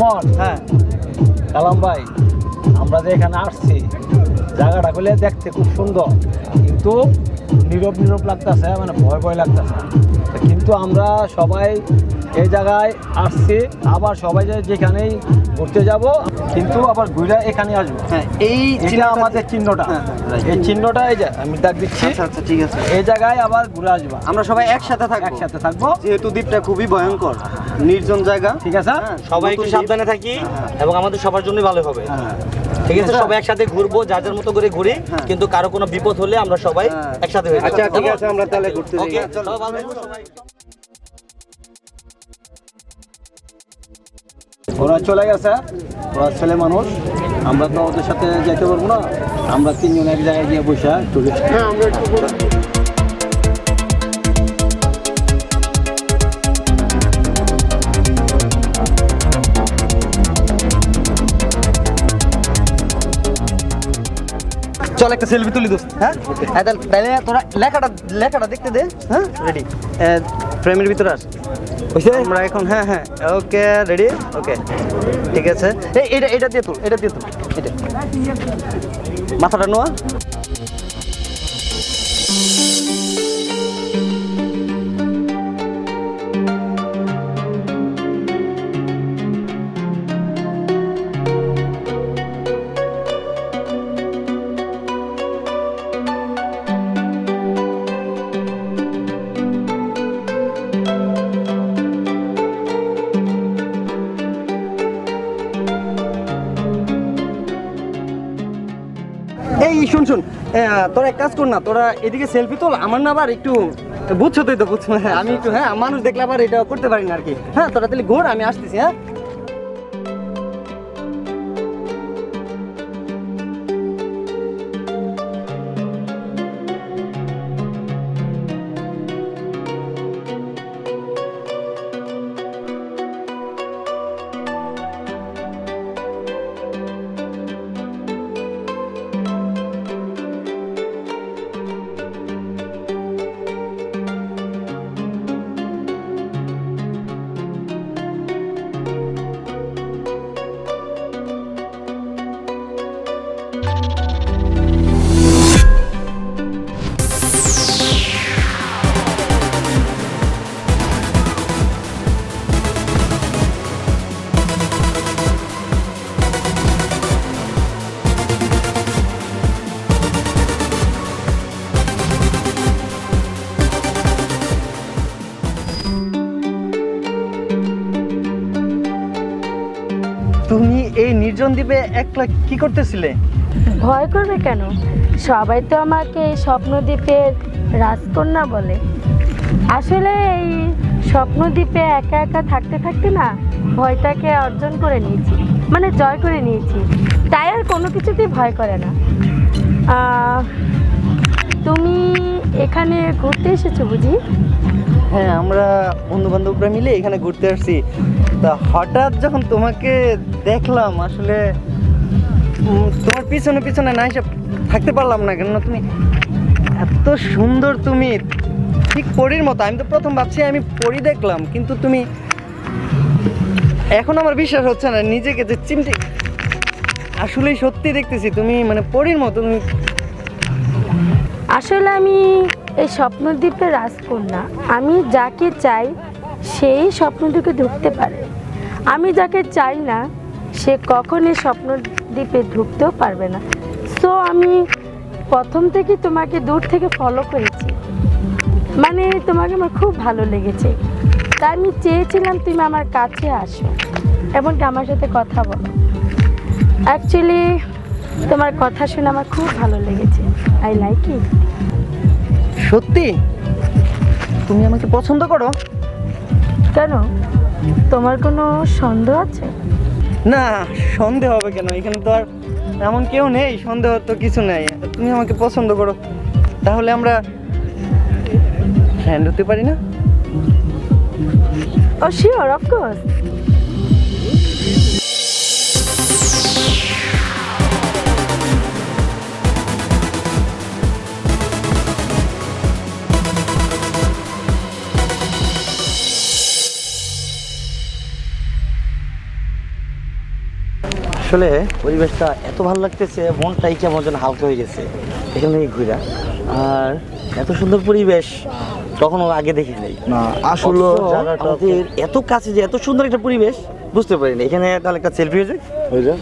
সুমন হ্যাঁ। কালাম ভাই, আমরা যে এখানে আসছি, জায়গাটা বলে দেখতে খুব সুন্দর। কিন্তু নীরব নীরব লাগতেছে মানে ভয় ভয় লাগতেছে। কিন্তু আমরা সবাই এই জায়গায় আসছি, আবার সবাই যেখানেই ঘুরতে যাব কিন্তু আবার ঘুরে এখানে আসব। হ্যাঁ এই এটা আমাদের চিহ্নটা। হ্যাঁ, হ্যাঁ. এই চিহ্নটা এই যে আমি ডাক দিচ্ছি। আচ্ছা আচ্ছা ঠিক আছে। এই জায়গায় আবার ঘুরে আসব। আমরা সবাই একসাথে থাকব। একসাথে থাকব। যেহেতু দ্বীপটা খুবই ভয়ঙ্কর নির্জন জায়গা। ঠিক আছে? সবাই একটু সাবধানে থাকি এবং আমাদের সবার জন্য ভালো হবে। ঠিক আছে? সবাই একসাথে ঘুরবো যার যার মতো করে ঘুরি। কিন্তু কারও কোনো বিপদ হলে আমরা সবাই। একসাথে হয়ে যাব। আচ্ছা ঠিক আছে আমরা তাহলে ঘুরতে যাই। ওকে? সবাই। ওরা চলে গেছে ওরা ছেলে মানুষ আমরা তো ওদের সাথে যেতে পারব না আমরা তিনজন এক জায়গায় গিয়ে বসে টুরিস্ট চল একটা সেলফি তুলি দোস্ত হ্যাঁ? তাহলে তোরা লেখাটা লেখাটা দেখতে দে হ্যাঁ? রেডি ফ্রেমের ভিতরে আস। বুঝছে আমরা এখন হ্যাঁ হ্যাঁ ওকে রেডি ওকে, ঠিক আছে। এই, এটা এটা দিয়ে তুল, এটা দিয়ে তুল, এটা। মাথাটা নোয়া। শুন শুন। তোরা এক কাজ কর না, তোরা এদিকে সেলফি তোল, আমার না আবার একটু বুঝছ তুই তো, বুঝছ আমি একটু হ্যাঁ মানুষ দেখলে আবার এটা করতে পারি না আর কি। হ্যাঁ তোরা তাহলে ঘোর, আমি আসতেছি হ্যাঁ? এই নির্জন দ্বীপে একলা কি করতেছিলে? ভয় করবে কেন? সবাই তো আমাকে এই স্বপ্নদ্বীপের রাজকন্যা বলে। আসলে এই স্বপ্নদ্বীপে একা একা থাকতে থাকতে না ভয়টাকে অর্জন করে নিয়েছি মানে জয় করে নিয়েছি। তাই আর কোনো কিছুতেই ভয় করে না। তুমি এখানে ঘুরতে এসেছ বুঝি? হ্যাঁ আমরা বন্ধু বান্ধবরা মিলে এখানে ঘুরতে আসছি। তা হঠাৎ যখন তোমাকে দেখলাম, আসলে তোমার পিছনে পিছনে না এসে থাকতে পারলাম না কেন তুমি এত সুন্দর তুমি, ঠিক পরীর মতো। আমি তো প্রথম ভাবছি আমি পরি দেখলাম, কিন্তু তুমি এখন আমার বিশ্বাস হচ্ছে না, নিজেকে যে চিমটি, আসলেই সত্যি দেখতেছি। তুমি মানে পরীর মতো, তুমি আসলে আমি এই স্বপ্নদ্বীপের রাজকন্যা। আমি যাকে চাই, সেই স্বপ্নদ্বীপে ঢুকতে পারে। আমি যাকে চাই না, সে কখনই স্বপ্নদ্বীপে ঢুকতেও পারবে না। সো আমি প্রথম থেকে তোমাকে দূর থেকে ফলো করেছি। মানে তোমাকে আমার খুব ভালো লেগেছে। তাই আমি চেয়েছিলাম তুমি আমার কাছে আসো, এমনকি আমার সাথে কথা বলো। অ্যাকচুয়ালি তোমার কথা শুনে আমার খুব ভালো লেগেছে। আই লাইক ইট সত্যি? তুমি আমাকে পছন্দ করো? কেন? তোমার কোনো সন্দেহ আছে? না সন্দেহ হবে কেন? এখানে তো আর এমন কেউ নেই সন্দেহ তো কিছু নেই। তুমি আমাকে পছন্দ করো। তাহলে আমরা ফ্রেন্ড হতে পারি না? ও শিওর অফকোর্স আসলে পরিবেশটা এত ভালো লাগতেছে মনটাই কেমন যেন হালকা হয়ে গেছে এখান ঘুরা। আর এত সুন্দর পরিবেশ কখনো আগে দেখি নাই। না আসলে জায়গাটা আমাদের এত কাছে যে এত সুন্দর একটা পরিবেশ বুঝতে পারিনি। এখানে তাহলে একটা সেলফি হয়ে যায়? হয়ে যায়।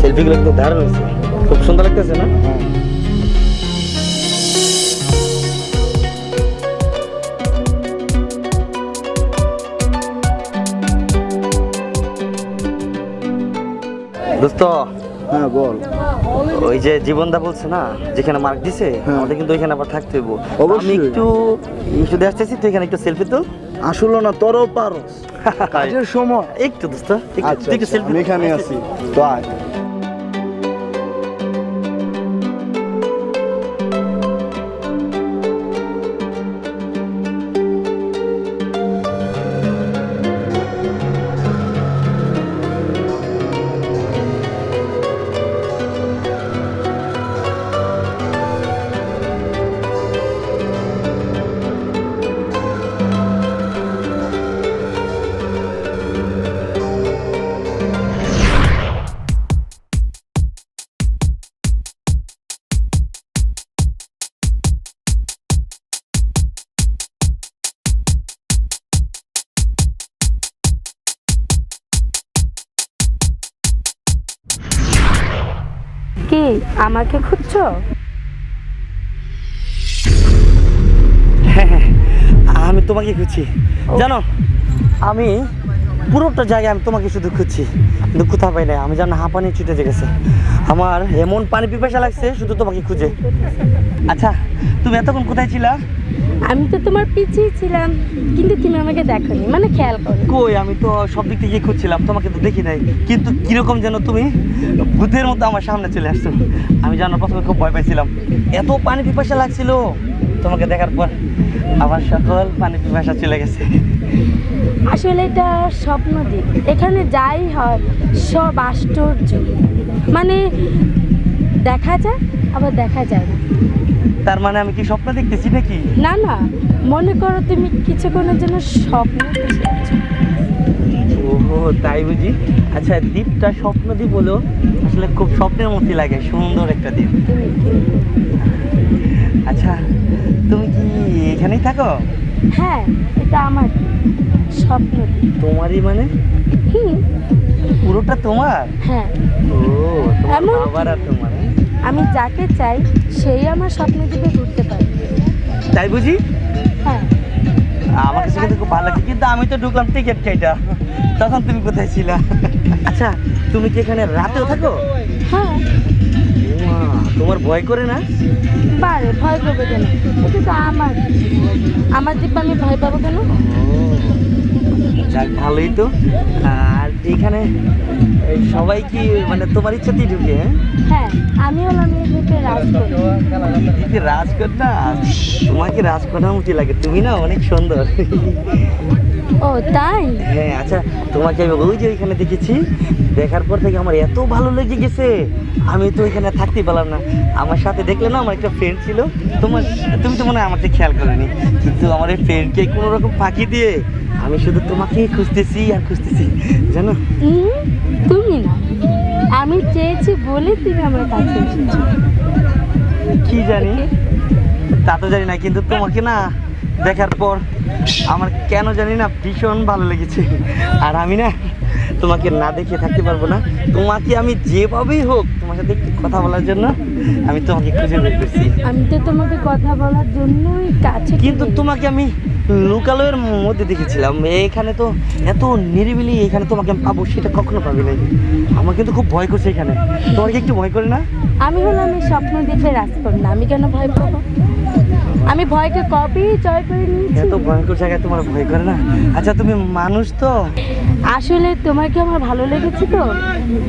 সেলফিগুলো একটু দারুণ হয়েছে। খুব সুন্দর লাগতেছে না? দোস্ত হ্যাঁ বল। ওই যে জীবনদা বলছে না যেখানে মার্ক দিছে হ্যাঁ। আমাদের কিন্তু ওইখানে আবার থাকতে হইব। অবশ্যই। একটু একটু আসতেছি তুই এখানে একটু সেলফি তো আসলো না তোরও পারো কাজের সময়। একটু দোস্ত একটু- আচ্ছা একটু আচ্ছা, সেলফি এখানে আছি। তো আয়। আমাকে খুঁজছো? আমি তোমাকে খুঁজছি। জানো আমি পুরোটা জায়গায় আমি তোমাকে শুধু খুঁজছি। দুঃখ কোথাও পাই না আমি জানো হাঁপানি ছুটে গেছে। আমার এমন পানি পিপাসা লাগছে শুধু তোমাকে খুঁজে। আচ্ছা তুমি এতক্ষণ কোথায় ছিলা? আমি তো তোমার পিছিয়ে ছিলাম কিন্তু তুমি আমাকে দেখোনি মানে খেয়াল করো। কই আমি তো সব দিক থেকে খুঁজছিলাম তোমাকে তো দেখি নাই। কিন্তু কীরকম যেন তুমি ভূতের মতো আমার সামনে চলে আসছো। আমি জানো প্রথমে খুব ভয় পাইছিলাম। এত পানি পিপাসা লাগছিল। তোমাকে দেখার পর আমার সকল পানি পিপাসা চলে গেছে। আসলে এটা স্বপ্ন দ্বীপ এখানে যাই হয় সব আশ্চর্য। মানে দেখা যায় আবার দেখা যায় না। তার মানে আমি কি স্বপ্ন দেখতেছি নাকি? না না। মনে করো তুমি কিছুক্ষণের জন্য স্বপ্ন ওহো তাই বুঝি? আচ্ছা দ্বীপটা স্বপ্ন দ্বীপ হলো আসলে খুব স্বপ্নের মতোই লাগে সুন্দর একটা দ্বীপ। আচ্ছা তুমি কি এখানেই থাকো? হ্যাঁ এটা আমার স্বপ্ন তোমারই মানে? পুরোটা তোমার? হ্যাঁ। ও তোমার বাবার আর তোমার হ্যাঁ? আমি যাকে চাই সেই আমার স্বপ্ন দ্বীপে ঘুরতে পারে। তাই বুঝি? হ্যাঁ। আমার কাছে কিন্তু খুব ভালো লাগছে কিন্তু আমি তো ঢুকলাম টিকিট কেটা। তখন তুমি কোথায় ছিলা? আচ্ছা তুমি কি এখানে রাতেও থাকো? হ্যাঁ। তোমার ভয় করে না? বারে ভয় পাবো কেন? এটা তো আমার। আমার দ্বীপ আমি ভয় পাবো কেন? যাক ভালোই তো। আর এখানে সবাই কি মানে তোমার ইচ্ছাতেই ঢুকে হ্যাঁ? হ্যাঁ আমি হলাম দিদি রাজকন্যা তোমাকে রাজকন্যা মতো লাগে? তুমি না অনেক সুন্দর। ও তাই? হ্যাঁ আচ্ছা তোমাকে আমি ওই যে ওইখানে দেখেছি দেখার পর থেকে আমার এত ভালো লেগে গেছে। আমি তো ওইখানে থাকতেই পারলাম না। আমার সাথে দেখলে না আমার একটা ফ্রেন্ড ছিল। তোমার তুমি তো মনে হয় আমাকে খেয়াল করোনি। কিন্তু আমার এই ফ্রেন্ডকে কোনো রকম ফাঁকি দিয়ে আমি শুধু তোমাকেই খুঁজতেছি আর খুঁজতেছি জানো? তুমি না। আমি চেয়েছি বলে তুমি আমার কাছে কি জানি? তা তো জানি না কিন্তু তোমাকে না দেখার পর আমার কেন জানি না ভীষণ ভালো লেগেছে। আর আমি না তোমাকে না দেখে থাকতে পারব না। তোমাকে আমি যেভাবেই হোক তোমার সাথে একটু কথা বলার জন্য আমি তোমাকে খুঁজে বের করছি। আমি তো তোমাকে কথা বলার জন্যই কাছে কিন্তু তোমাকে আমি লোকালয়ের মধ্যে দেখেছিলাম। এখানে তো এত নিরিবিলি এখানে তোমাকে আমি পাবো সেটা কখনো পাবি নাই। আমার কিন্তু খুব ভয় করছে এখানে। তোমাকে একটু ভয় করে না? আমি হলাম স্বপ্ন দ্বীপের রাজকন্যা। আমি কেন ভয় পাবো? আমি ভয়কে কবেই জয় করে নিয়েছি। এত ভয়ঙ্কর জায়গায় তোমার ভয় করে না? আচ্ছা তুমি মানুষ তো? আসলে তোমাকে আমার ভালো লেগেছে তো?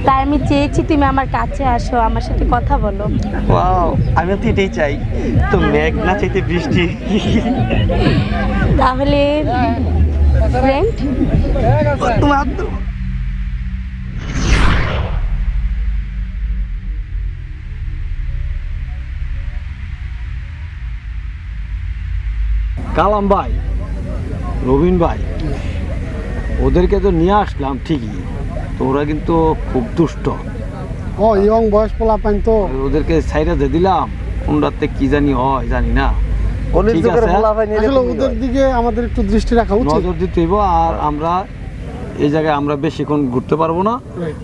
তাই আমি চেয়েছি তুমি আমার কাছে আসো আমার সাথে কথা বলো। ওয়াও আমি তো এটাই চাই। তো মেঘ না চাইতে বৃষ্টি? তাহলে ফ্রেন্ড তোমার কালাম ভাই রবিন ভাই ওদেরকে তো নিয়ে আসলাম ঠিকই তো ওরা কিন্তু খুব দুষ্ট। ও ইয়ং বয়স পোলা পাইন তো। ওদেরকে সাইডে দিয়ে দিলাম কোনটাতে কি জানি হয় জানি না। ঠিক আছে। আসলে ওদের দিকে আমাদের একটু দৃষ্টি রাখা উচিত। নজর দিতে হইব আর আমরা এই জায়গায় আমরা বেশিক্ষণ ঘুরতে পারব না।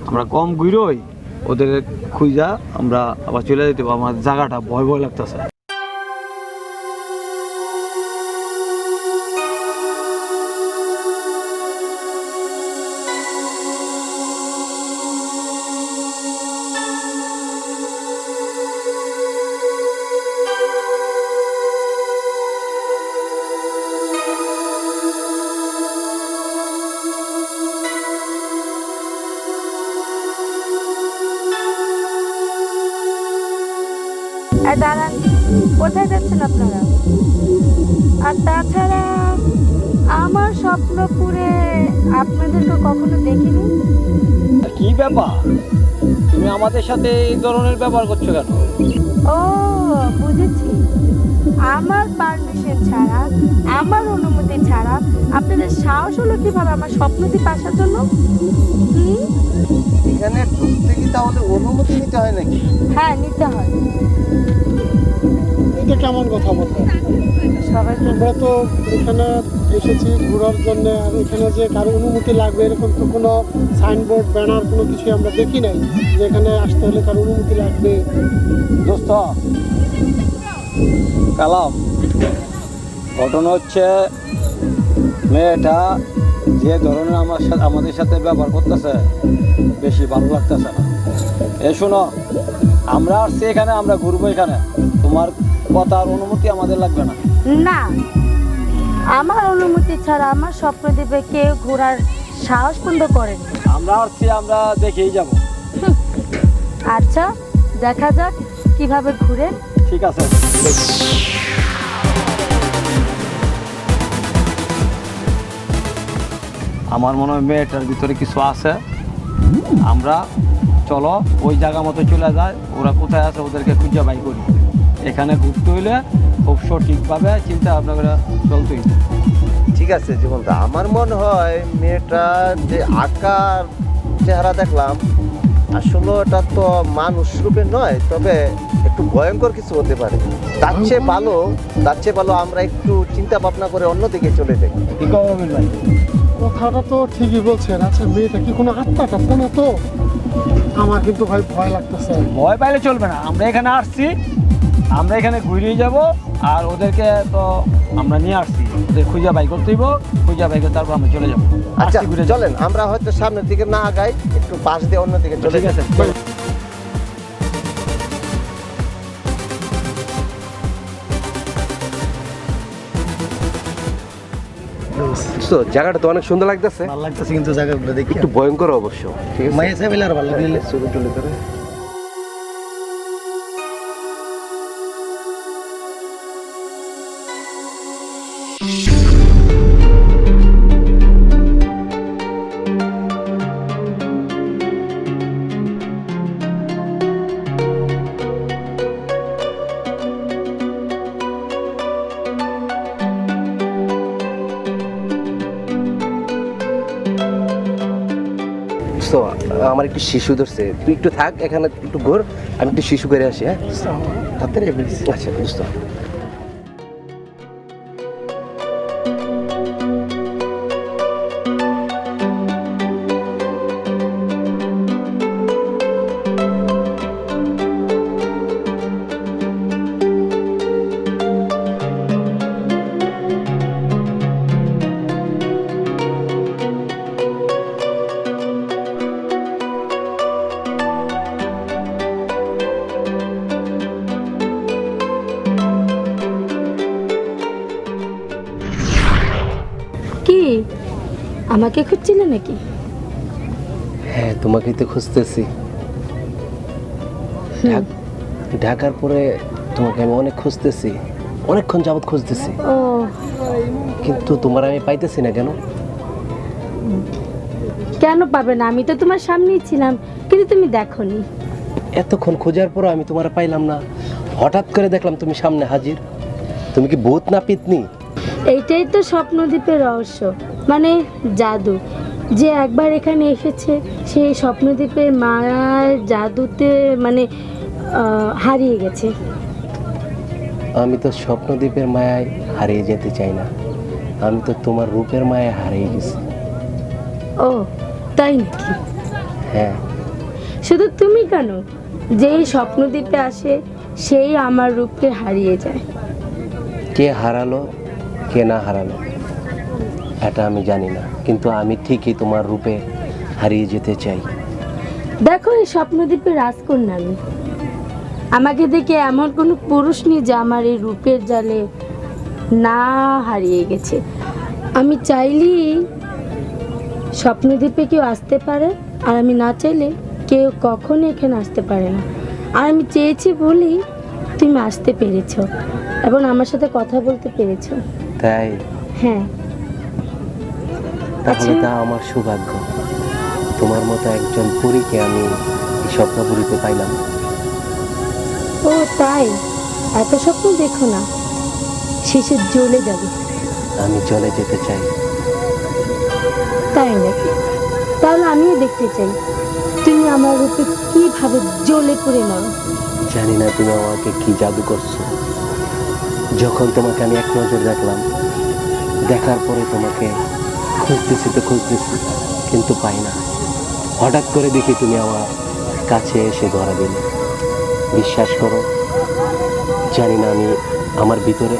আমরা কম ঘুরোই ওদের খুঁজা আমরা আবার চলে যেতে পারব। আমার জায়গাটা ভয় ভয় লাগতেছে। স্বপ্নপুরে আপনাদেরকে কখনো দেখিনি? কি ব্যাপার? তুমি আমাদের সাথে এই ধরনের ব্যবহার করছ কেন? ও বুঝেছি। আমার পারমিশন ছাড়া আমার অনুমতি ছাড়া আপনাদের সাহস হলো কীভাবে আমার স্বপ্নদ্বীপ আসার জন্য? এখানে ঢুকতে কি তাহলে অনুমতি নিতে হয় নাকি? হ্যাঁ নিতে হয়। এটা কেমন কথা বলতে সবাইকে আমরা তো এখানে এসেছি ঘোরার জন্য আর এখানে যে কারও অনুমতি লাগবে এরকম তো কোনো সাইনবোর্ড ব্যানার কোনো কিছু আমরা দেখি নাই। যে এখানে আসতে হলে কারও অনুমতি লাগবে। দোস্ত কালাম ঘটনা হচ্ছে মেয়েটা যে ধরনের আমার সাথে আমাদের সাথে ব্যবহার করতেছে বেশি ভালো লাগতেছে না। এ শোনো আমরা আসছি এখানে আমরা ঘুরবো এখানে। তোমার কথার অনুমতি আমাদের লাগবে না। না আমার অনুমতি ছাড়া আমার স্বপ্ন স্বপ্নদ্বীপে কেউ ঘোরার সাহস পর্যন্ত করেনি আমরা আসছি আমরা দেখেই যাব। আচ্ছা দেখা যাক কীভাবে ঘুরে। ঠিক আছে। আমার মনে হয় মেয়েটার ভিতরে কিছু আছে। আমরা চলো ওই জায়গা মতো চলে যায় ওরা কোথায় আছে ওদেরকে খুঁজে বাই করি। এখানে ঘুরতে হইলে খুব সঠিকভাবে চিন্তা ভাবনা করে চলতে হইবে ঠিক আছে জীবনদা আমার মনে হয় মেয়েটার যে আকার চেহারা দেখলাম আসলে এটা তো মানুষ রূপে নয় তবে একটু ভয়ঙ্কর কিছু হতে পারে। তার চেয়ে ভালো তার চেয়ে ভালো আমরা একটু চিন্তা ভাবনা করে অন্যদিকে চলে যাই। কথাটা তো ঠিকই বলছেন আচ্ছা মেয়েটা কি কোনো আত্মা টাত্মা না তো? আমার কিন্তু ভাই ভয় লাগতেছে। ভয় পাইলে চলবে না আমরা এখানে আসছি আমরা এখানে ঘুরিয়ে যাব আর ওদেরকে তো আমরা নিয়ে আসছি। ওদের খুঁজে বাই করতে হইব খুঁজে বাই করে তারপর আমরা চলে যাব। আচ্ছা ঘুরে চলেন আমরা হয়তো সামনের দিকে না আগাই একটু পাশ দিয়ে অন্যদিকে চলে তো জায়গাটা তো অনেক সুন্দর লাগতেছে। ভালো লাগতেছে কিন্তু জায়গাগুলো দেখি। একটু ভয়ঙ্কর অবশ্য ঠিক আছে? মাইয়া সাহেব আর ভালো লাগলে ছবি তুলে ধরে। একটু শিশু ধরছে। তুই একটু থাক এখানে একটু ঘোর আমি একটু শিশু করে আসি হ্যাঁ? তাড়াতাড়ি আচ্ছা বুঝতো হ্যাঁ তো খুঁজতেছি ঢাকার পরে তোমাকে আমি অনেক খুঁজতেছি। অনেকক্ষণ যাবত খুঁজতেছি। ও। কিন্তু তোমার আমি পাইতেছি না কেন? কেন পাবে না? আমি তো তোমার সামনেই ছিলাম কিন্তু তুমি দেখোনি। এতক্ষণ খোঁজার পরও আমি তোমার পাইলাম না। হঠাৎ করে দেখলাম তুমি সামনে হাজির। তুমি কি ভূত না পিতনি? এইটাই তো স্বপ্নদ্বীপের রহস্য। মানে জাদু। যে একবার এখানে এসেছে সেই স্বপ্নদ্বীপের মায়ার জাদুতে মানে হারিয়ে গেছে। আমি তো স্বপ্নদ্বীপের মায়ায় হারিয়ে যেতে চাই না। আমি তো তোমার রূপের মায়ায় হারিয়ে গেছি। ও তাই নাকি? হ্যাঁ। শুধু তুমি কেন? যেই স্বপ্নদ্বীপে আসে সেই আমার রূপকে হারিয়ে যায়। কে হারালো কে না হারালো এটা আমি জানি না। কিন্তু আমি ঠিকই তোমার রূপে হারিয়ে যেতে চাই। দেখো এই স্বপ্নদ্বীপের রাজকন্যা আমি আমাকে দেখে এমন কোনো পুরুষ নেই যে আমার এই রূপের জালে না হারিয়ে গেছে। আমি চাইলেই স্বপ্নদ্বীপে কেউ আসতে পারে আর আমি না চাইলে কেউ কখনো এখানে আসতে পারে না। আর আমি চেয়েছি বলেই তুমি আসতে পেরেছ এবং আমার সাথে কথা বলতে পেরেছ। তাই? হ্যাঁ। তাহলে আচ্ছা। তা আমার সৌভাগ্য। তোমার মতো একজন পরীকে আমি এই স্বপ্নপুরীতে পাইলাম। ও তাই? এত স্বপ্ন দেখো না। শেষে জ্বলে যাবে। আমি চলে যেতে চাই। তাই নাকি? তাহলে আমিও দেখতে চাই। তুমি আমার রূপে কীভাবে জ্বলে পড়ে মরো জানি না তুমি আমাকে কি জাদু করছ। যখন তোমাকে আমি এক নজর দেখলাম দেখার পরে তোমাকে খুঁজতেছি তো খুঁজতেছি কিন্তু পাই না। হঠাৎ করে দেখি তুমি আমার কাছে এসে ধরা দিলে। বিশ্বাস করো, জানি না আমি আমার ভিতরে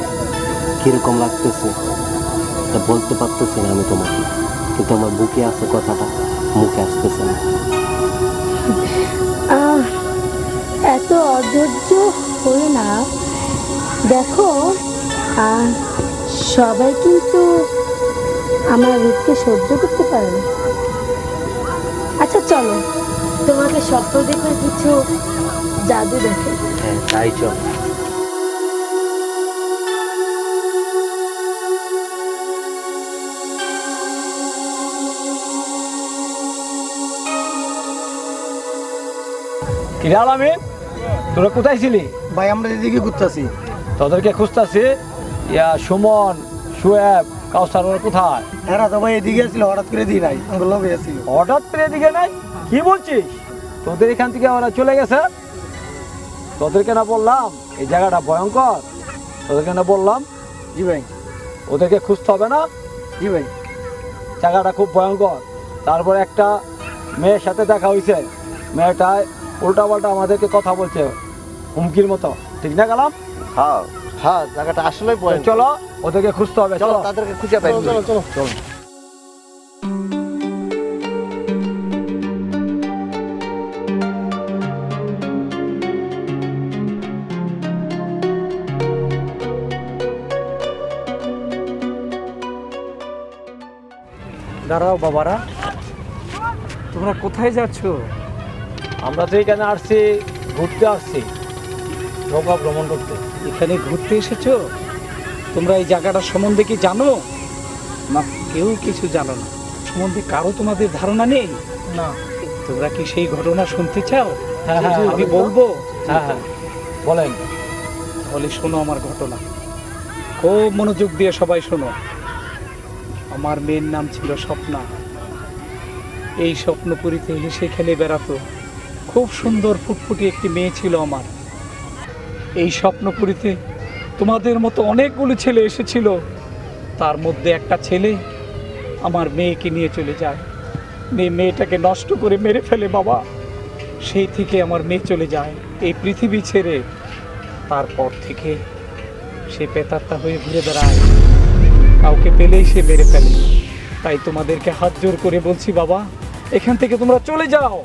কীরকম লাগতেছে, তা বলতে পারতেছি না আমি তোমাকে। কিন্তু আমার বুকে আছে কথাটা, মুখে আসতেছে না। এত অধৈর্য হয়ে না। দেখো সবাই কিন্তু আমার রূপকে সহ্য করতে পারে না। আচ্ছা চলো। তোমাকে স্বপ্নদ্বীপের কিছু জাদু দেখে। হ্যাঁ তাই চল। কিরে আলামিন তোরা কোথায় ছিলি? ভাই আমরা এদিকে ঘুরতেছি তোদেরকে খুঁজতেছি ইয়া সুমন সুয়েব কাউসার ওরা কোথায়? এরা তো ভাই এদিকে ছিল হঠাৎ করে দিই নাই আমাকে লগে আসছিল। হঠাৎ করে এদিকে নাই? কি বলছিস? তোদের এখান থেকে ওরা চলে গেছে? তোদেরকে না বললাম? এই জায়গাটা ভয়ঙ্কর। তোদেরকে না বললাম? জি ভাই। ওদেরকে খুঁজতে হবে না? জি ভাই। জায়গাটা খুব ভয়ঙ্কর। তারপর একটা মেয়ের সাথে দেখা হয়েছে মেয়েটায় উল্টা পাল্টা আমাদেরকে কথা বলছে। হুমকির মতো। ঠিক না গেলাম হ্যাঁ। হ্যাঁ জায়গাটা আসলে চলো ওদেরকে খুঁজতে হবে চলো চলো। তাদেরকে খুঁজে পাই। চলো চলো। চলো। দাঁড়াও বাবারা তোমরা কোথায় যাচ্ছ? আমরা তো এখানে আসছি ঘুরতে আসছি। নৌকা ভ্রমণ করতে। এখানে ঘুরতে এসেছ? তোমরা এই জায়গাটা সম্বন্ধে কি জানো? না কেউ কিছু জানো না। সম্বন্ধে কারও তোমাদের ধারণা নেই? না। তোমরা কি সেই ঘটনা শুনতে চাও? হ্যাঁ, হ্যাঁ, আমি বলব? হ্যাঁ হ্যাঁ। বলেন। তাহলে শোনো আমার ঘটনা। খুব মনোযোগ দিয়ে সবাই শোনো। আমার মেয়ের নাম ছিল স্বপ্না। এই স্বপ্নপুরীতে হেসে খেলে বেড়াতো। খুব সুন্দর ফুটফুটি একটি মেয়ে ছিল আমার। এই স্বপ্নপুরীতে তোমাদের মতো অনেকগুলো ছেলে এসেছিল। তার মধ্যে একটা ছেলে আমার মেয়েকে নিয়ে চলে যায়। মেয়ে মেয়েটাকে নষ্ট করে মেরে ফেলে বাবা। সেই থেকে আমার মেয়ে চলে যায় এই পৃথিবী ছেড়ে। তারপর থেকে সে পেতাত্তা হয়ে ঘুরে বেড়ায়। কাউকে পেলেই সে মেরে ফেলে। তাই তোমাদেরকে হাত জোর করে বলছি বাবা, এখান থেকে তোমরা চলে যাও।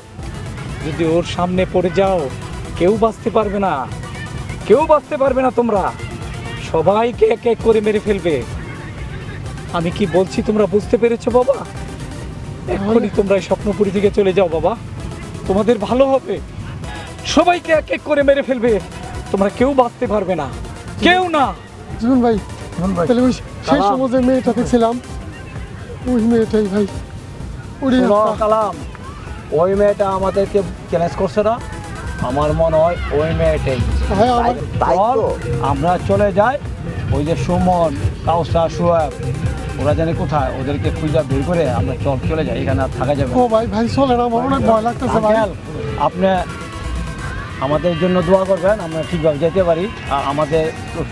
যদি ওর সামনে পড়ে যাও, কেউ বাঁচতে পারবে না। কেউ বাঁচতে পারবে না তোমরা। সবাইকে এক এক করে মেরে ফেলবে। আমি কি বলছি তোমরা বুঝতে পেরেছ বাবা? এখনই তোমরা এই স্বপ্নপুরী থেকে চলে যাও বাবা। তোমাদের ভালো হবে। সবাইকে এক এক করে মেরে ফেলবে। তোমরা কেউ বাঁচতে পারবে না। কেউ না। জীবন ভাই তাহলে ওই সেই। সময় যে মেয়েটা দেখছিলাম ওই মেয়েটাই ভাই। কালাম ওই মেয়েটা আমাদেরকে চ্যালেঞ্জ করছে না। আমার মনে হয় ওই মেয়েটাই। হ্যাঁ তাই তো আমরা চলে যাই। ওই যে সুমন কাউসা সোয়াব ওরা জানে কোথায়? ওদেরকে খুঁজে বের করে আমরা চল চলে যাই। এখানে আর থাকা যাবে ও ভাই ভাই চলেন আমার অনেক ভয় লাগতেছে ভাই। আপনি আমাদের জন্য দোয়া করবেন আমরা ঠিকভাবে যেতে পারি। আর আমাদের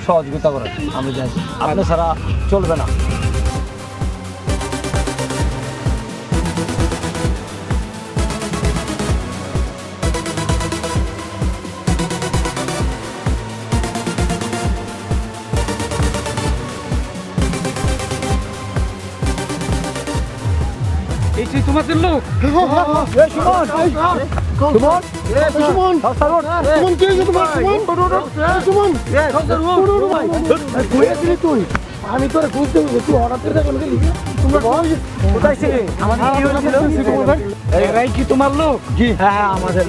সহযোগিতা করেন। আমরা যাই। আপনি ছাড়া চলবে না। এই তোমাদের লোক সুমন। সুমন? সুমন। কি হয়েছে তোমার? সুমন? এই, সুমন। এই, আছিলি তুই আমি তোরে খুঁজতে হবে তুই হঠাৎ করে দেখো তোমরা কোথায় ছিলে আমাদের কি হয়েছিল? এরাই কি তোমার লোক? জি। হ্যাঁ হ্যাঁ আমাদের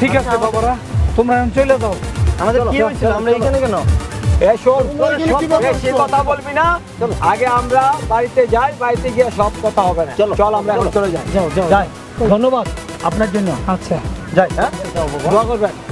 ঠিক আছে বাবারা। তোমরা এখন চলে যাও। আমাদের কি হয়েছিল? আমরা এখানে কেন? বেশি কথা বলবি না। আগে আমরা বাড়িতে যাই বাড়িতে গিয়ে সব কথা হবে না। চলো। চল আমরা এখন। চলে যাই। যাই। ধন্যবাদ আপনার জন্য। আচ্ছা। যাই। হ্যাঁ? দোয়া করবেন।